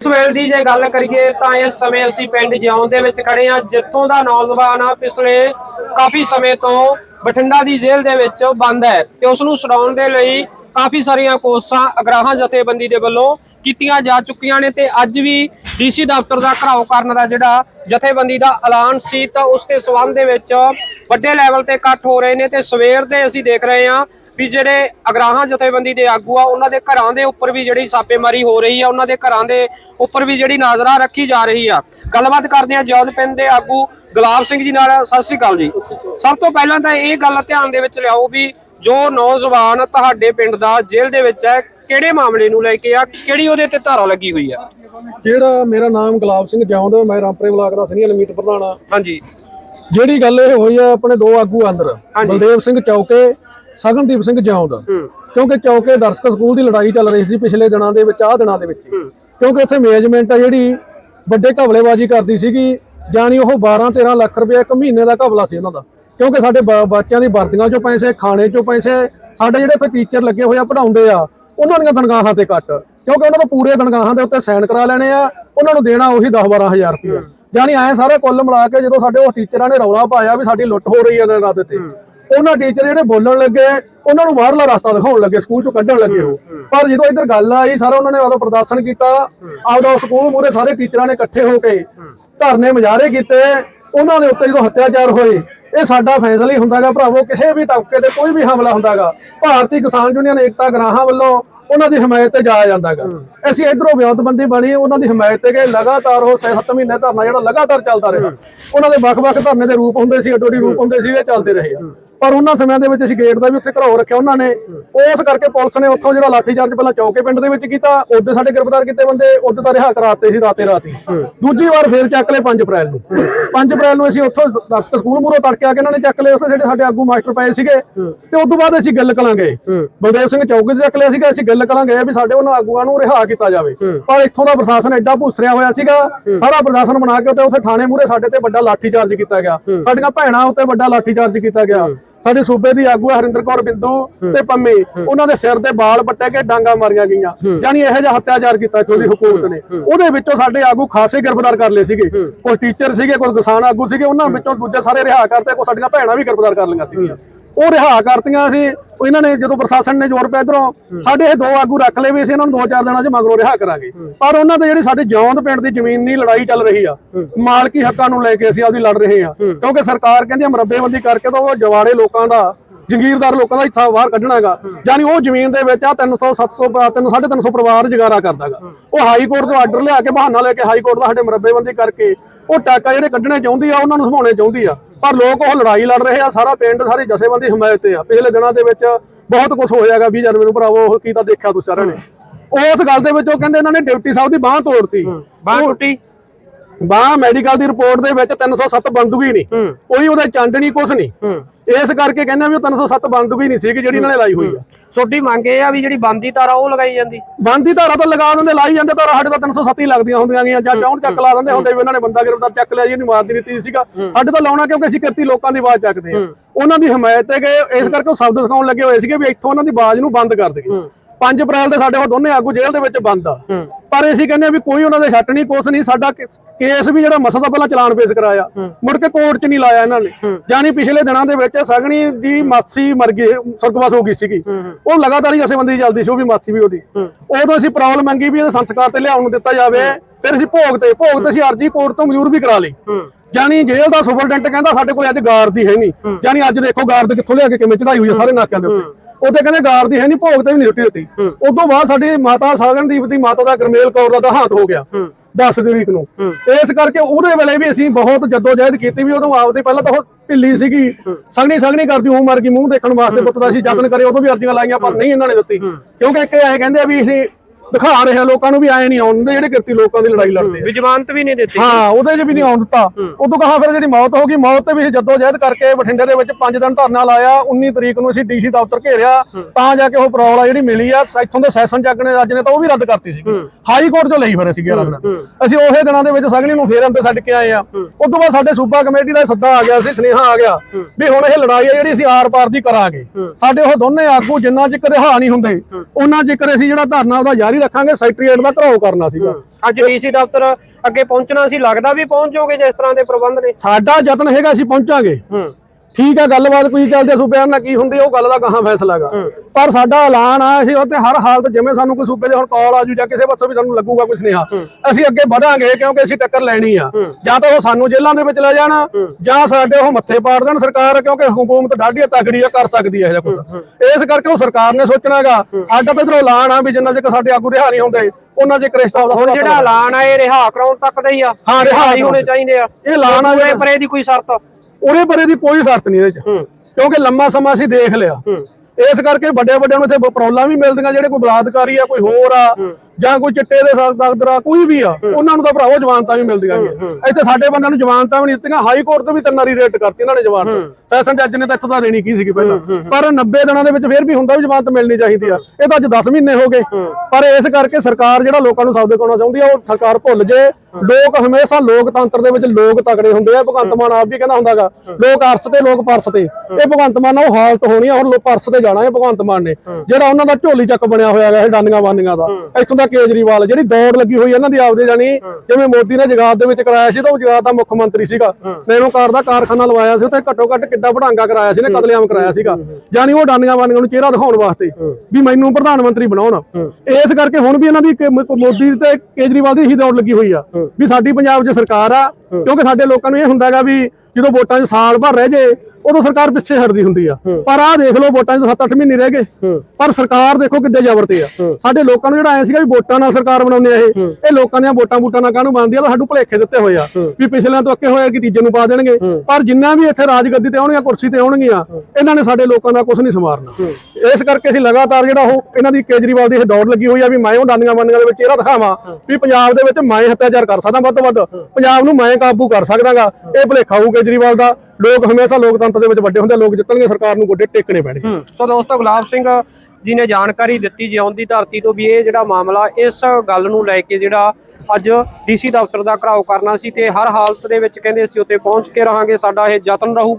ਇਸ ਵੇਲੇ ਦੀ ਜੇ ਗੱਲ ਕਰੀਏ ਤਾਂ ਇਸ ਸਮੇਂ ਅਸੀਂ ਪਿੰਡ ਜਿਉਂ ਦੇ ਵਿੱਚ ਖੜੇ ਹਾਂ, ਜਿੱਥੋਂ ਦਾ ਨੌਜਵਾਨ ਆ ਪਿਛਲੇ ਕਾਫੀ ਸਮੇਂ ਤੋਂ ਬਠਿੰਡਾ ਦੀ ਜੇਲ੍ਹ ਦੇ ਵਿੱਚ ਬੰਦ ਹੈ ਤੇ ਉਸ ਨੂੰ ਛੁਡਾਉਣ ਦੇ ਲਈ ਕਾਫੀ ਸਾਰੀਆਂ ਕੋਸ਼ਿਸ਼ਾਂ, ਅਗਰਾਹਾਂ, ਜਥੇਬੰਦੀ ਦੇ ਵੱਲੋਂ ਕੀਤੀਆਂ ਜਾ ਚੁੱਕੀਆਂ ਨੇ ਤੇ ਅੱਜ ਵੀ ਡੀਸੀ ਦਫ਼ਤਰ ਦਾ ਘਰਾਓ ਕਰਨ ਦਾ ਜਿਹੜਾ ਜਥੇਬੰਦੀ ਦਾ ਐਲਾਨ ਸੀ ਤਾਂ ਉਸ ਦੇ ਸਬੰਧ ਦੇ ਵਿੱਚ ਵੱਡੇ ਲੈਵਲ ਤੇ ਇਕੱਠ ਹੋ ਰਹੇ ਨੇ ਤੇ ਸਵੇਰ ਦੇ ਅਸੀਂ ਦੇਖ ਰਹੇ ਹਾਂ ਵੀ ਜਿਹੜੇ ਅਗਰਾਹਾਂ ਜਥੇਬੰਦੀ ਦੇ ਆਗੂ ਆ ਉਹਨਾਂ ਦੇ ਘਰਾਂ ਦੇ ਉੱਪਰ ਵੀ ਜਿਹੜੀ ਛਾਪੇਮਾਰੀ ਹੋ ਰਹੀ ਆ ਉਹਨਾਂ ਦੇ ਘਰਾਂ ਦੇ ਉੱਪਰ ਵੀ ਜਿਹੜੀ ਨਾਜ਼ਰਾ ਰੱਖੀ ਜਾ ਰਹੀ ਆ। ਗੱਲਬਾਤ ਕਰਦੇ ਆ ਪਿੰਡ ਦੇ ਆਗੂ ਗੁਲਾਬ ਸਿੰਘ ਜੀ ਨਾਲ। ਸਤਿ ਸ੍ਰੀ ਅਕਾਲ ਜੀ। ਸਭ ਤੋਂ ਪਹਿਲਾਂ ਤਾਂ ਇਹ ਗੱਲ ਧਿਆਨ ਦੇ ਵਿੱਚ ਲਿਆਓ ਵੀ ਜੋ ਨੌਜਵਾਨ ਤੁਹਾਡੇ ਪਿੰਡ ਦਾ ਜੇਲ੍ਹ ਦੇ ਵਿੱਚ ਹੈ ਕਿਹੜੇ ਮਾਮਲੇ ਨੂੰ ਲੈ ਕੇ ਆ ਕਿਹੜੀ ਉਹਦੇ ਤੇ ਧਾਰਾ ਲੱਗੀ ਹੋਈ ਆ? ਜਿਹੜਾ ਮੇਰਾ ਨਾਮ ਗੁਲਾਬ ਸਿੰਘ ਜੌਂਦ ਮੈਂ ਰਾਮਪੁਰੇ ਬਲਾਕ ਦਾ ਸੀਨੀਅਰ ਮੀਤ ਪ੍ਰਧਾਨ ਆ। ਹਾਂਜੀ। ਜਿਹੜੀ ਗੱਲ ਇਹ ਹੋਈ ਆ ਆਪਣੇ ਦੋ ਆਗੂ ਅੰਦਰ। ਬਲਦੇਵ ਸਿੰਘ ਚੌਕੇ ਸਗਨਦੀਪ ਸਿੰਘ ਜੌਂਦ ਹੂੰ। ਕਿਉਂਕਿ ਚੌਕੇ ਦਰਸ਼ਕ ਸਕੂਲ ਦੀ ਲੜਾਈ ਚੱਲ ਰਹੀ ਸੀ ਪਿਛਲੇ ਦਿਨਾਂ ਦੇ ਵਿੱਚ ਆਹ ਦਿਨਾਂ ਦੇ ਵਿੱਚ। ਕਿਉਂਕਿ ਉੱਥੇ ਮੈਨੇਜਮੈਂਟ ਆ ਜਿਹੜੀ ਵੱਡੇ ਘਵਲੇਬਾਜ਼ੀ ਕਰਦੀ ਸੀਗੀ ਜਾਨੀ ਉਹ 12 13 ਲੱਖ ਰੁਪਏ ਇੱਕ ਮਹੀਨੇ ਦਾ ਘਵਲਾ ਸੀ ਉਹਨਾਂ ਦਾ। ਕਿਉਂਕਿ ਸਾਡੇ ਬੱਚਿਆਂ ਦੀ ਵਰਦੀਆਂ ਚੋਂ ਪੈਸੇ ਖਾਣੇ ਚੋਂ ਪੈਸੇ ਸਾਡੇ ਜਿਹੜੇ ਇੱਥੇ ਟੀਚਰ ਲੱਗੇ ਹੋਏ ਆ ਪੜਾਉਂਦੇ ਆ ਉਹਨਾਂ ਦੀਆਂ ਤਨਖਾਹਾਂ ਤੇ ਕੱਟ ਕਿਉਂਕਿ ਉਹਨਾਂ ਤੋਂ ਪੂਰੇ ਤਨਖਾਹਾਂ ਦੇ ਉੱਤੇ ਸਾਈਨ ਕਰਾ ਲੈਣੇ ਆ ਉਹਨਾਂ ਨੂੰ ਦੇਣਾ ਉਹੀ 10 12000 ਰੁਪਏ। ਜਾਨੀ ਐ ਸਾਰੇ ਕੁੱਲ ਮਿਲਾ ਕੇ ਜਦੋਂ ਸਾਡੇ ਉਹ ਟੀਚਰਾਂ ਨੇ ਰੌਲਾ ਪਾਇਆ ਵੀ ਸਾਡੀ ਲੁੱਟ ਹੋ ਰਹੀ ਹੈ ਇਹਨਾਂ ਰਾਤ ਤੇ ਉਹਨਾਂ ਟੀਚਰ ਜਿਹੜੇ ਬੋਲਣ ਲੱਗੇ ਉਹਨਾਂ ਨੂੰ ਬਾਹਰਲਾ ਰਸਤਾ ਦਿਖਾਉਣ ਲੱਗੇ ਸਕੂਲ ਚੋਂ ਕੱਢਣ ਲੱਗੇ ਉਹ। ਪਰ ਜਦੋਂ ਇੱਧਰ ਗੱਲ ਆਈ ਸਾਰਾ ਉਹਨਾਂ ਨੇ ਆਪਦਾ ਪ੍ਰਦਰਸ਼ਨ ਕੀਤਾ। ਆਪਦਾ ਸਕੂਲ ਮੂਰੇ ਸਾਰੇ ਟੀਚਰਾਂ ਨੇ ਇਕੱਠੇ ਹੋ ਕੇ ਧਰਨੇ ਮੁਜ਼ਾਹਰੇ ਕੀਤੇ। ਉਹਨਾਂ ਦੇ ਉੱਤੇ ਜਦੋਂ ਹੱਤਿਆਚਾਰ ਹੋਏ ਇਹ ਸਾਡਾ ਫੈਸਲਾ ਹੀ ਹੁੰਦਾਗਾ ਭਰਾਵੋ ਕਿਸੇ ਵੀ ਤਬਕੇ ਤੇ ਕੋਈ ਵੀ ਹਮਲਾ ਹੁੰਦਾਗਾ। ਭਾਰਤੀ ਕਿਸਾਨ ਯੂਨੀਅਨ ਏਕਤਾ ਗਰਾਹਾਂ ਵੱਲੋਂ ਉਹਨਾਂ ਦੀ ਹਮਾਇਤ ਤੇ ਜਾਇਆ ਜਾਂਦਾਗਾ। ਅਸੀਂ ਇਧਰੋਂ ਵਿਉਂਤਬੰਦੀ ਬਣੀ ਉਹਨਾਂ ਦੀ ਹਮਾਇਤ ਤੇ ਗਏ। ਲਗਾਤਾਰ ਉਹ 7 ਮਹੀਨੇ ਧਰਨਾ ਜਿਹੜਾ ਲਗਾਤਾਰ ਚੱਲਦਾ ਰਿਹਾ। ਉਹਨਾਂ ਦੇ ਵੱਖ-ਵੱਖ ਧਰਨੇ ਦੇ ਰੂਪ ਹੁੰਦੇ ਸੀ ਅਡੋਡੀ ਰੂਪ ਹੁੰਦੇ ਸੀ ਇਹ ਚੱਲਦੇ ਰਹੇ ਆ। ਪਰ ਉਹਨਾਂ ਸਮਿਆਂ ਦੇ ਵਿੱਚ ਅਸੀਂ ਗੇਟ ਦਾ ਵੀ ਉੱਥੇ ਘਰਾਓ ਰੱਖਿਆ ਉਹਨਾਂ ਨੇ। ਉਸ ਕਰਕੇ ਪੁਲਿਸ ਨੇ ਉੱਥੋਂ ਜਿਹੜਾ ਲਾਠੀ ਚਾਰਜ ਪਹਿਲਾਂ ਚੌਕੇ ਪਿੰਡ ਦੇ ਵਿੱਚ ਕੀਤਾ ਉਹਦੇ ਸਾਡੇ ਗ੍ਰਿਫਤਾਰ ਕੀਤੇ ਬੰਦੇ ਉਹਦੇ ਤਾਂ ਰਿਹਾ ਕਰਾਤੇ ਸੀ ਰਾਤੇ ਰਾਤੀ ਦੂਜੀ ਵਾਰ ਫੇਰ ਚੱਕ ਲਏ 5 ਅਪ੍ਰੈਲ ਨੂੰ। 5 ਅਪ੍ਰੈਲ ਨੂੰ ਅਸੀਂ ਉੱਥੋਂ ਦਰਸ਼ਕ ਸਕੂਲ ਮੂਹਰੋਂ ਤੜਕੇ ਆ ਕੇ ਇਹਨਾਂ ਨੇ ਚੱਕ ਲਏ ਉੱਥੇ ਜਿਹੜੇ ਸਾਡੇ ਆਗੂ ਮਾਸਟਰ ਪਏ ਸੀਗੇ। ਤੇ ਉਸ ਤੋਂ ਬਾਅਦ ਅਸੀਂ ਗੱਲ ਕਲਾਂ ਗਏ ਬਲਦੇਵ ਸਿੰਘ ਚੌਕੇ ਤੇ ਚੱਕ ਲਿਆ ਸੀਗਾ ਅਸੀਂ ਗੱਲ ਕਲਾਂ ਗਏ ਵੀ ਸਾਡੇ ਉਹਨਾਂ ਆਗੂਆਂ ਨੂੰ ਰਿਹਾ ਕੀਤਾ ਜਾਵੇ। ਪਰ ਇੱਥੋਂ ਦਾ ਪ੍ਰਸ਼ਾਸਨ ਐਡਾ ਭੁਸਰਿਆ ਹੋਇਆ ਸੀਗਾ ਸਾਰਾ ਪ੍ਰਸ਼ਾਸਨ ਬਣਾ ਕੇ ਉੱਥੇ ਥਾਣੇ ਮੂਹਰੇ ਸਾਡੇ ਤੇ ਵੱਡਾ ਲਾਠੀ ਚਾਰਜ ਕੀਤਾ ਗਿਆ। ਸਾਡੀਆਂ ਭੈਣਾਂ ਉੱਤੇ ਵੱਡਾ ਲਾਠੀ ਚਾਰਜ ਕੀਤਾ ਗਿਆ। ਸਾਡੇ ਸੂਬੇ ਦੀ ਆਗੂ ਹਰਿੰਦਰ ਕੌਰ ਬਿੰਦੂ ਤੇ ਪੰਮੀ। ਉਹਨਾਂ ਦੇ ਸਿਰ ਤੇ ਵਾਲ ਪੱਟੇ ਕੇ ਡਾਂਗਾ ਮਾਰੀਆਂ ਗਈਆਂ। ਯਾਨੀ ਇਹੋ ਜਿਹਾ ਹੱਤਿਆਚਾਰ ਕੀਤਾ ਇੱਥੋਂ ਦੀ ਹਕੂਮਤ ਨੇ। ਉਹਦੇ ਵਿੱਚੋਂ ਸਾਡੇ ਆਗੂ ਖਾਸੇ ਗ੍ਰਿਫਤਾਰ ਕਰ ਲਏ ਸੀਗੇ। ਕੁਝ ਟੀਚਰ ਸੀਗੇ ਕੁਝ ਕਿਸਾਨ ਆਗੂ ਸੀਗੇ ਉਹਨਾਂ ਵਿੱਚੋਂ ਦੂਜੇ ਸਾਰੇ ਰਿਹਾ ਕਰਤੇ ਕੁਝ ਸਾਡੀਆਂ ਭੈਣਾਂ ਵੀ ਗ੍ਰਿਫਤਾਰ ਕਰ ਲਈਆਂ ਸੀਗੀਆਂ। ਉਹ ਰਿਹਾ ਕਰਤੀਆਂ ਸੀ। ਉਹ ਇਹਨਾਂ ਨੇ ਜਦੋਂ ਪ੍ਰਸ਼ਾਸਨ ਨੇ ਜ਼ੋਰ ਪਿਆ ਇਧਰੋਂ ਸਾਡੇ ਇਹ ਦੋ ਆਗੂ ਰੱਖ ਲਏ ਵੀ ਅਸੀਂ ਇਹਨਾਂ ਨੂੰ ਦੋ ਚਾਰ ਦਿਨਾਂ 'ਚ ਮਗਰੋਂ ਰਿਹਾ ਕਰਾਂਗੇ। ਪਰ ਉਹਨਾਂ ਦੇ ਜਿਹੜੀ ਸਾਡੇ ਜੌਂਦ ਪਿੰਡ ਦੀ ਜ਼ਮੀਨ ਦੀ ਲੜਾਈ ਚੱਲ ਰਹੀ ਆ। ਮਾਲਕੀ ਹੱਕਾਂ ਨੂੰ ਲੈ ਕੇ ਅਸੀਂ ਆਪਦੀ ਲੜ ਰਹੇ ਆ ਕਿਉਂਕਿ ਸਰਕਾਰ ਕਹਿੰਦੀ ਆ ਮਰੱਬੇਬੰਦੀ ਕਰਕੇ ਤਾਂ ਉਹ ਜਵਾੜੇ ਲੋਕਾਂ ਦਾ ਜੰਗੀਰਦਾਰ ਲੋਕਾਂ ਦਾ ਹਿੱਸਾ ਬਾਹਰ ਕੱਢਣਾਗਾ। ਯਾਨੀ ਉਹ ਜ਼ਮੀਨ ਦੇ ਵਿੱਚ ਆ 300 700 3 350 ਪਰਿਵਾਰ ਜਗਾਰਾ ਕਰਦਾਗਾ। ਉਹ ਹਾਈ ਕੋਰਟ ਤੋਂ ਆਰਡਰ ਲਿਆ ਕੇ ਬਹਾਨਾ ਲੈ ਕੇ ਹਾਈ ਕੋਰਟ ਦਾ ਸਾਡੇ ਮਰੱਬੇਬੰਦੀ ਕਰਕੇ ਉਹ ਟਾਕਾ ਜਿਹੜੇ ਕੱਢਣੇ ਚਾਹੁੰਦੀ ਆ ਉਹਨਾਂ ਨੂੰ ਸੰਭਾਉਣੇ ਚਾਹੁੰਦੀ ਆ। ਪਰ ਲੋਕ ਉਹ ਲੜਾਈ ਲੜ ਰਹੇ ਆ ਸਾਰਾ ਪਿੰਡ ਸਾਰੀ ਜਥੇਬੰਦੀ ਹਮਾਇਤ ਤੇ ਆ। ਪਿਛਲੇ ਦਿਨਾਂ ਦੇ ਵਿੱਚ ਬਹੁਤ ਕੁਝ ਹੋਇਆਗਾ 20 ਜਨਵਰੀ ਨੂੰ ਭਰਾਵੋ ਉਹ ਕੀ ਤਾਂ ਦੇਖਿਆ ਤੁਸੀਂ ਸਾਰਿਆਂ ਨੇ। ਉਸ ਗੱਲ ਦੇ ਵਿੱਚ ਉਹ ਕਹਿੰਦੇ ਇਹਨਾਂ ਨੇ ਡਿਪਟੀ ਸਾਹਿਬ ਦੀ ਬਾਹ ਤੋੜਤੀ। ਬਾਂਹ ਟੁੱਟੀ? ਬਾਹ ਮੈਡੀਕਲ ਦੀ ਰਿਪੋਰਟ ਦੇ ਵਿੱਚ 307 ਬੰਦੂਗੀ ਨਹੀਂ। ਕੋਈ ਉਹਦੇ ਚਾਂਦਣੀ ਕੁਛ ਨਹੀਂ। ਇਸ ਕਰਕੇ ਕਹਿੰਦੇ ਆ ਵੀ ਉਹ 307 ਬੰਦੂਗੀ ਨਹੀਂ ਸੀਗੀ ਜਿਹੜੀ ਇਹਨਾਂ ਨੇ ਲਾਈ ਹੋਈ ਆ। ਛੋਟੀ ਮੰਗ ਇਹ ਆ ਵੀ ਜਿਹੜੀ ਬੰਦੀ ਤਾਰਾ ਉਹ ਲਗਾਈ ਜਾਂਦੀ। ਬੰਦੀ ਧਾਰਾ ਤਾਂ ਲਗਾ ਦਿੰਦੇ ਲਾਈ ਜਾਂਦੇ ਤਾਂ ਸਾਡੇ ਤਾਂ 307 ਹੀ ਲੱਗਦੀਆਂ ਹੁੰਦੀਆਂ ਗੀਆਂ। ਜਾਂ ਚੌਂਟ ਚੱਕ ਲਾ ਦਿੰਦੇ ਹੁੰਦੇ ਵੀ ਉਹਨਾਂ ਨੇ ਬੰਦਾ ਗ੍ਰਿਫਤਾਰ ਚੱਕ ਲਿਆ ਜੀ ਇਹਨੂੰ ਮਾਰ ਦੀ ਨੀਤੀ ਸੀਗਾ ਸਾਡੇ ਤਾਂ ਲਾਉਣਾ ਕਿਉਂਕਿ ਅਸੀਂ ਕਿਰਤੀ ਲੋਕਾਂ ਦੀ ਆਵਾਜ਼ ਚੱਕਦੇ ਆ। ਉਹਨਾਂ ਦੀ ਹਮਾਇਤ ਤੇ ਗਏ ਇਸ ਕਰਕੇ ਉਹ ਸ਼ਬਦ ਸਿਖਾਉਣ ਲੱਗੇ ਹੋਏ ਸੀਗੇ ਵੀ ਇੱਥੋਂ ਉਹਨਾਂ ਦੀ ਆਵਾਜ਼ ਨੂੰ ਬੰਦ ਕਰ ਦਈਏ। 5 ਅਪ੍ਰੈਲ ਦੇ ਸਾਡੇ ਉਹ ਦੋਨੇ ਆਗੂ ਜੇਲ੍ਹ ਦੇ ਵਿੱਚ ਬੰਦ ਆ। ਪਰ ਅਸੀਂ ਕਹਿੰਦੇ ਆ ਵੀ ਕੋਈ ਉਹਨਾਂ ਦੇ ਛੱਟ ਨਹੀਂ ਕੁਛ ਨਹੀਂ ਸਾਡਾ ਕੇਸ ਵੀ ਜਿਹੜਾ ਮਸਲਾ ਪਹਿਲਾਂ ਚਲਾਨ ਪੇਸ਼ ਕਰਾਇਆ ਮੁੜ ਕੇ ਕੋਰਟ 'ਚ ਨਹੀਂ ਲਾਇਆ ਇਹਨਾਂ ਨੇ। ਜਾਨੀ ਪਿਛਲੇ ਦਿਨਾਂ ਦੇ ਵਿੱਚ ਸਗਣੀ ਦੀ ਮਾਸੀ ਮਰ ਗਈ ਸੁਰਗਵਾਸ ਹੋ ਗਈ ਸੀਗੀ। ਉਹ ਲਗਾਤਾਰ ਹੀ ਜਥੇਬੰਦੀ ਚੱਲਦੀ ਸੀ ਉਹ ਵੀ ਮਾਸੀ ਵੀ ਉਹਦੀ। ਉਦੋਂ ਅਸੀਂ ਪ੍ਰੋਬਲਮ ਮੰਗੀ ਵੀ ਇਹਦੇ ਸੰਸਕਾਰ ਤੇ ਲਿਆਉਣ ਨੂੰ ਦਿੱਤਾ ਜਾਵੇ ਫਿਰ ਅਸੀਂ ਭੋਗ ਤੇ ਭੋਗ ਤੇ ਅਸੀਂ ਅਰਜੀ ਕੋਰਟ ਤੋਂ ਮਨਜ਼ੂਰ ਵੀ ਕਰਾ ਲਈ। ਜਾਨੀ ਜੇਲ੍ਹ ਦਾ ਸੁਪਰਡੈਂਟ ਕਹਿੰਦਾ ਸਾਡੇ ਕੋਲ ਅੱਜ ਗਾਰਡ ਦੀ ਹੈ ਨਹੀਂ। ਜਾਨੀ ਅੱਜ ਦੇਖੋ ਗਾਰਡ ਕਿੱਥੋਂ ਲਿਆ ਕੇ ਕਿਵੇਂ ਚੜਾਈ ਹੋਈ ਹੈ ਸਾਰੇ ਨਾਕਿਆਂ ਦੇ ਉੱਤੇ। ਉੱਥੇ ਕਹਿੰਦੇ ਗਾਰ ਦੀ ਹੈ ਨਹੀਂ ਭੋਗ ਤੇ ਵੀ ਨਹੀਂ ਰੁੱਟੀ ਦਿੱਤੀ। ਉਦੋਂ ਬਾਅਦ ਸਾਡੀ ਮਾਤਾ ਸਾਗਨਦੀਪ ਦੀ ਮਾਤਾ ਦਾ ਗਰਮੇਲ ਕੌਰ ਦਾ ਦੇਹਾਂਤ ਹੋ ਗਿਆ 10 ਤਰੀਕ ਨੂੰ। ਇਸ ਕਰਕੇ ਉਹਦੇ ਵੇਲੇ ਵੀ ਅਸੀਂ ਬਹੁਤ ਜਦੋਜਹਿਦ ਕੀਤੀ ਵੀ ਉਦੋਂ ਆਪਦੇ ਪਹਿਲਾਂ ਤਾਂ ਉਹ ਢਿੱਲੀ ਸੀਗੀ ਸਗਣੀ ਸਗਣੀ ਕਰਦੀ ਉਹ ਮਰ ਗਈ ਮੂੰਹ ਦੇਖਣ ਵਾਸਤੇ ਪੁੱਤ ਦਾ ਅਸੀਂ ਯਤਨ ਕਰੇ ਉਦੋਂ ਵੀ ਅਰਜ਼ੀਆਂ ਲਾਈਆਂ ਪਰ ਨਹੀਂ ਇਹਨਾਂ ਨੇ ਦਿੱਤੀ। ਕਿਉਂਕਿ ਇੱਕ ਐ ਕਹਿੰਦੇ ਆ ਵੀ ਅਸੀਂ ਦਿਖਾ ਰਹੇ ਆ ਲੋਕਾਂ ਨੂੰ ਵੀ ਆਏ ਨਹੀਂ ਆਉਣ ਦਿੰਦੇ ਜਿਹੜੇ ਕਿਰਤੀ ਲੋਕਾਂ ਦੀ ਲੜਾਈ ਲੜਦੇ ਆ। ਵੀ ਜ਼ਮਾਨਤ ਵੀ ਨਹੀਂ ਦਿੱਤੀ ਹਾਂ ਉਹਦੇ 'ਚ ਵੀ ਨਹੀਂ ਆਉਣ ਦਿੱਤਾ। ਉਦੋਂ ਕਹਾ ਫਿਰ ਜਿਹੜੀ ਮੌਤ ਹੋ ਗਈ ਮੌਤ ਤੇ ਵੀ ਅਸੀਂ ਜਦੋਜਹਿਦ ਕਰਕੇ ਬਠਿੰਡੇ ਦੇ ਵਿੱਚ 5 ਦਿਨ ਧਰਨਾ ਲਾਇਆ 19 ਤਰੀਕ ਨੂੰ ਅਸੀਂ ਡੀਸੀ ਦਫ਼ਤਰ ਘੇਰਿਆ ਤਾਂ ਜਾ ਕੇ ਉਹ ਪ੍ਰੋਬਲਮ ਜਿਹੜੀ ਮਿਲੀ ਆ ਇੱਥੋਂ ਦੇ ਸੈਸ਼ਨ ਜੱਜ ਨੇ ਅੱਜ ਨੇ ਤਾਂ ਉਹ ਵੀ ਰੱਦ ਕਰਤੀ ਸੀ ਹਾਈ ਕੋਰਟ 'ਚੋਂ ਲਈ ਫਿਰ ਅਸੀਂ 11 ਦਿਨਾਂ ਅਸੀਂ ਉਹੇ ਦਿਨਾਂ ਦੇ ਵਿੱਚ ਸਗਣੀ ਨੂੰ ਫੇਰ ਅੰਦਰ ਛੱਡ ਕੇ ਆਏ ਆ। ਉਸ ਤੋਂ ਬਾਅਦ ਸਾਡੇ ਸੂਬਾ ਕਮੇਟੀ ਦਾ ਸੱਦਾ ਆ ਗਿਆ ਸੀ ਸੁਨੇਹਾ ਆ ਗਿਆ ਵੀ ਹੁਣ ਇਹ ਲੜਾਈ ਆ ਜਿਹੜੀ ਅਸੀਂ ਆਰ ਪਾਰ ਦੀ ਕਰਾਂਗੇ। ਸਾਡੇ ਉਹ ਦੋਨੇ ਆਗੂ ਜਿੰਨਾ ਚਿਰ ਰਿਹਾ ਨਹੀਂ ਹੁੰਦੇ ਉਹਨਾਂ ਚਿਰ ਅਸੀਂ ਜਿਹੜਾ ਧਰਨਾ ਉਹਦਾ ਜਾਰੀ ਰੱਖਾਂਗੇ ਸੈਕਟਰੀਏਟ ਦਾ ਘਰਾਓ ਕਰਨਾ ਸੀਗਾ। ਅੱਜ ਡੀਸੀ ਦਫ਼ਤਰ ਅੱਗੇ ਪਹੁੰਚਣਾ ਸੀ ਲੱਗਦਾ ਵੀ ਪਹੁੰਚ ਜਾਓਗੇ ਜਿਸ ਤਰ੍ਹਾਂ ਦੇ ਪ੍ਰਬੰਧ ਨੇ? ਸਾਡਾ ਯਤਨ ਹੈਗਾ ਅਸੀਂ ਪਹੁੰਚਾਂਗੇ। ਹੂੰ। ਠੀਕ ਆ ਗੱਲਬਾਤ ਕੋਈ ਚੱਲਦੇ ਸੂਬਿਆਂ ਨਾਲ ਕੀ ਹੁੰਦੀ ਆ, ਉਹ ਗੱਲ ਦਾ ਕਹਾਂ ਫੈਸਲਾਗਾ ਪਰ ਸਾਡਾ ਐਲਾਨ ਆ ਅਸੀਂ ਉੱਤੇ ਹਰ ਹਾਲਤ ਜਿਵੇਂ ਸਾਨੂੰ ਕੋਈ ਸੂਬੇ ਦੇ ਹੁਣ ਕਾਲ ਆਜੂ ਜਾਂ ਕਿਸੇ ਪਾਸੋਂ ਵੀ ਸਾਨੂੰ ਲੱਗੂਗਾ ਕੋਈ ਸੁਨੇਹਾ ਅਸੀਂ ਅੱਗੇ ਵਧਾਂਗੇ ਕਿਉਂਕਿ ਅਸੀਂ ਟੱਕਰ ਲੈਣੀ ਆ। ਜਾਂ ਤਾਂ ਉਹ ਸਾਨੂੰ ਜੇਲ੍ਹਾਂ ਦੇ ਵਿੱਚ ਲੈ ਜਾਣ ਜਾਂ ਸਾਡੇ ਉਹ ਮੱਥੇ ਪਾੜ ਦੇਣ ਸਰਕਾਰ ਕਿਉਂਕਿ ਹਕੂਮਤ ਡਾਢੀ ਤਗੜੀ ਆ ਕਰ ਸਕਦੀ ਹੈ ਇਹ ਕੁਝ ਇਸ ਕਰਕੇ ਉਹ ਸਰਕਾਰ ਨੇ ਸੋਚਣਾਗਾ ਸਾਡਾ ਤਾਂ ਇਧਰੋਂ ਐਲਾਨ ਆ ਵੀ ਜਿੰਨਾ ਚਿਰ ਸਾਡੇ ਆਗੂ ਰਿਹਾ ਨਹੀਂ ਹੁੰਦੇ ਉਹਨਾਂ ਚਿਰ ਰਿਸ਼ਤਾ ਉਹਦਾ ਹੁਣ ਜਿਹੜਾ ਐਲਾਨ ਆ ਇਹ ਰਿਹਾ ਕਰਾਉਣ ਤੱਕ ਦਾ ਹੀ ਆ। ਹਾਂ, ਰਿਹਾ ਹੀ ਹੋਣੇ। ਚਾਹੀਦੇ ਆ। ਇਹ ਐਲਾਨ ਆ ਪਰੇ ਦੀ ਕੋਈ ਸ਼ਰਤ। ਉਰੇ ਪਰੇ ਦੀ ਕੋਈ ਸ਼ਰਤ ਨਹੀਂ ਇਹਦੇ ਚ। ਕਿਉਂਕਿ ਲੰਮਾ ਸਮਾਂ ਅਸੀਂ ਦੇਖ ਲਿਆ। ਇਸ ਕਰਕੇ ਵੱਡੇ ਵੱਡਿਆਂ ਨੂੰ ਇੱਥੇ ਪ੍ਰੋਬਲਮ ਵੀ ਮਿਲਦੀਆਂ ਜਿਹੜੇ ਕੋਈ ਬਲਾਤਕਾਰੀ ਆ ਕੋਈ ਹੋਰ ਆ ਜਾਂ ਕੋਈ ਚਿੱਟੇ ਦੇ ਦਗਦਰ ਆ ਕੋਈ ਵੀ ਆ ਉਹਨਾਂ ਨੂੰ ਤਾਂ ਭਰਾਵੋ ਜ਼ਮਾਨਤਾਂ ਵੀ ਮਿਲਦੀਆਂ ਗਈਆਂ। ਇੱਥੇ ਸਾਡੇ ਬੰਦਿਆਂ ਨੂੰ ਜ਼ਮਾਨਤਾਂ ਵੀ ਨਹੀਂ ਦਿੱਤੀਆਂ ਹਾਈ ਕੋਰਟ ਤੋਂ ਵੀ ਤਿੰਨ ਵਾਰੀ ਰੇਟ ਕਰਤੀ ਇਹਨਾਂ ਨੇ ਜ਼ਮਾਨਤ ਫੈਸ਼ਨ ਜੱਜ ਨੇ ਤਾਂ ਇੱਥੋਂ ਤਾਂ ਦੇਣੀ ਕੀ ਸੀਗੀ ਪਹਿਲਾਂ। ਪਰ 90 ਦਿਨਾਂ ਦੇ ਵਿੱਚ ਫਿਰ ਵੀ ਹੁੰਦਾ ਵੀ ਜ਼ਮਾਨਤ ਮਿਲਣੀ ਚਾਹੀਦੀ ਆ। ਇਹ ਤਾਂ ਅੱਜ 10 ਮਹੀਨੇ ਹੋ ਗਏ। ਪਰ ਇਸ ਕਰਕੇ ਸਰਕਾਰ ਜਿਹੜਾ ਲੋਕਾਂ ਨੂੰ ਸਬਕ ਆਉਣਾ ਚਾਹੁੰਦੀ ਆ ਉਹ ਸਰਕਾਰ ਭੁੱਲ ਜੇ। ਲੋਕ ਹਮੇਸ਼ਾ ਲੋਕਤੰਤਰ ਦੇ ਵਿੱਚ ਲੋਕ ਤਕੜੇ ਹੁੰਦੇ ਆ। ਭਗਵੰਤ ਮਾਨ ਆਪ ਵੀ ਕਹਿੰਦਾ ਹੁੰਦਾਗਾ ਲੋਕ ਅਰਸ ਤੇ ਲੋਕ ਪਰਸ ਤੇ। ਇਹ ਭਗਵੰਤ ਮਾਨ ਉਹ ਹਾਲਤ ਹੋਣੀ ਆ ਹੁਣ ਲੋਕ ਪਰਸ ਤੇ ਜਾਣਾ ਹੈ ਭਗਵੰਤ ਮਾਨ ਨੇ। ਜਿਹੜਾ ਉਹਨਾਂ ਦਾ ਝੋਲੀ ਚੱਕ ਬਣਿਆ ਹੋਇਆ ਹੈ ਡਾਨੀਆਂ ਬਾਨੀਆਂ ਦਾ। ਇੱਥੋਂ ਦਾ ਕੇਜਰੀਵਾਲ ਜਿਹੜੀ ਦੌੜ ਲੱਗੀ ਹੋਈ ਹੈ ਇਹਨਾਂ ਦੀ ਆਪਦੇ ਜਾਣੀ। ਜਿਵੇਂ ਮੋਦੀ ਨੇ ਜਗਾਤ ਦੇ ਵਿੱਚ ਕਰਾਇਆ ਸੀ ਤਾਂ ਉਹ ਜਗਾਤ ਦਾ ਮੁੱਖ ਮੰਤਰੀ ਸੀਗਾ। ਨੈਨੋਕਾਰ ਦਾ ਕਾਰਖਾਨਾ ਲਵਾਇਆ ਸੀ ਉੱਥੇ ਘੱਟੋ ਘੱਟ ਕਿੱਡਾ ਵਡਾਂਗਾ ਕਰਾਇਆ ਸੀ ਨੇ ਕਤਲੇਆਮ ਕਰਾਇਆ ਸੀਗਾ। ਜਾਣੀ ਉਹ ਡਾਨੀਆਂ ਬਾਨੀਆਂ ਨੂੰ ਚਿਹਰਾ ਦਿਖਾਉਣ ਵਾਸਤੇ ਵੀ ਮੈਨੂੰ ਪ੍ਰਧਾਨ ਮੰਤਰੀ ਬਣਾਉਣ। ਇਸ ਕਰਕੇ ਹੁਣ ਵੀ ਇਹਨਾਂ ਦੀ ਮੋਦੀ ਤੇ ਕੇਜਰੀਵਾਲ ਦੀ ਹੀ ਦੌੜ ਲੱਗੀ ਹੋਈ ਆ। ਵੀ ਸਾਡੀ ਪੰਜਾਬ 'ਚ ਸਰਕਾਰ ਆ ਕਿਉਂਕਿ ਸਾਡੇ ਲੋਕਾਂ ਨੂੰ ਇਹ ਹੁੰਦਾਗਾ ਵੀ ਜਦੋਂ ਵੋਟਾਂ 'ਚ ਸਾਲ ਭਰ ਰਹਿ ਜੇ ਉਦੋਂ ਸਰਕਾਰ ਪਿੱਛੇ ਹਟਦੀ ਹੁੰਦੀ ਆ। ਪਰ ਆਹ ਦੇਖ ਲਓ ਵੋਟਾਂ 'ਚ 7-8 ਮਹੀਨੇ ਰਹਿ ਗਏ। ਪਰ ਸਰਕਾਰ ਦੇਖੋ ਕਿੱਡੇ ਜ਼ਬਰ ਤੇ ਆ ਸਾਡੇ ਲੋਕਾਂ ਨੂੰ ਜਿਹੜਾ ਐ ਸੀਗਾ ਵੀ ਵੋਟਾਂ ਨਾਲ ਸਰਕਾਰ ਬਣਾਉਂਦੇ ਆ ਇਹ। ਇਹ ਲੋਕਾਂ ਦੀਆਂ ਵੋਟਾਂ ਵੋਟਾਂ ਨਾਲ ਕਾਹਨੂੰ ਬਣਦੀ ਆ? ਤਾਂ ਸਾਨੂੰ ਭੁਲੇਖੇ ਦਿੱਤੇ ਹੋਏ ਆ। ਵੀ ਪਿਛਲਿਆਂ ਤੋਂ ਅੱਕੇ ਹੋਇਆ ਕਿ ਤੀਜੇ ਨੂੰ ਪਾ ਦੇਣਗੇ। ਪਰ ਜਿੰਨਾ ਵੀ ਇੱਥੇ ਰਾਜਗੱਦੀ ਤੇ ਆਉਣਗੀਆਂ ਕੁਰਸੀ ਤੇ ਆਉਣਗੀਆਂ ਇਹਨਾਂ ਨੇ ਸਾਡੇ ਲੋਕਾਂ ਦਾ ਕੁਝ ਨਹੀਂ ਸੰਵਾਰਨਾ। ਇਸ ਕਰਕੇ ਅਸੀਂ ਲਗਾਤਾਰ ਜਿਹੜਾ ਉਹ ਇਹਨਾਂ ਦੀ ਕੇਜਰੀਵਾਲ ਦੀ ਇਹ ਦੌੜ ਲੱਗੀ ਹੋਈ ਆ ਵੀ ਮੈਂ ਉਹ ਡਾਂਡੀਆਂ ਮੰਡੀਆਂ ਦੇ ਵਿੱਚ ਚਿਹਰਾ ਦਿਖਾਵਾਂ ਵੀ ਪੰਜਾਬ ਦੇ ਵਿੱਚ ਮੈਂ ਹੱਤਿਆਚਾਰ ਕਰ ਸਕਦਾ ਵੱਧ ਤੋਂ ਵੱਧ। ਪੰਜਾਬ ਨੂੰ ਮੈਂ ਕਾਬੂ ਕਰ ਸਕਦਾਗਾ। ਇਹ ਭੁਲੇਖਾ ਹੋਊ ਕੇਜਰੀਵਾਲ ਦਾ। ਲੋਕ ਹਮੇਸ਼ਾ ਲੋਕਤੰਤਰ ਦੇ ਵਿੱਚ ਵੱਡੇ ਹੁੰਦੇ ਲੋਕ ਜਿੱਤਣਗੇ ਸਰਕਾਰ ਨੂੰ ਗੋਡੇ ਟੇਕਣੇ ਪੈਣਗੇ। ਸੋ ਦੋਸਤੋ ਗੁਲਾਬ ਸਿੰਘ ਜੀ ਨੇ ਜਾਣਕਾਰੀ ਦਿੱਤੀ ਜਿਉਂ ਦੀ ਧਰਤੀ ਤੋਂ ਵੀ ਇਹ ਜਿਹੜਾ ਮਾਮਲਾ, ਇਸ ਗੱਲ ਨੂੰ ਲੈ ਕੇ ਜਿਹੜਾ ਅੱਜ ਡੀਸੀ ਦਫ਼ਤਰ ਦਾ ਘਰਾਓ ਕਰਨਾ ਸੀ ਤੇ ਹਰ ਹਾਲਤ ਦੇ ਵਿੱਚ ਕਹਿੰਦੇ ਅਸੀਂ ਉੱਤੇ ਪਹੁੰਚ ਕੇ ਰਹਾਂਗੇ, ਸਾਡਾ ਇਹ ਯਤਨ ਰਹੂਗਾ।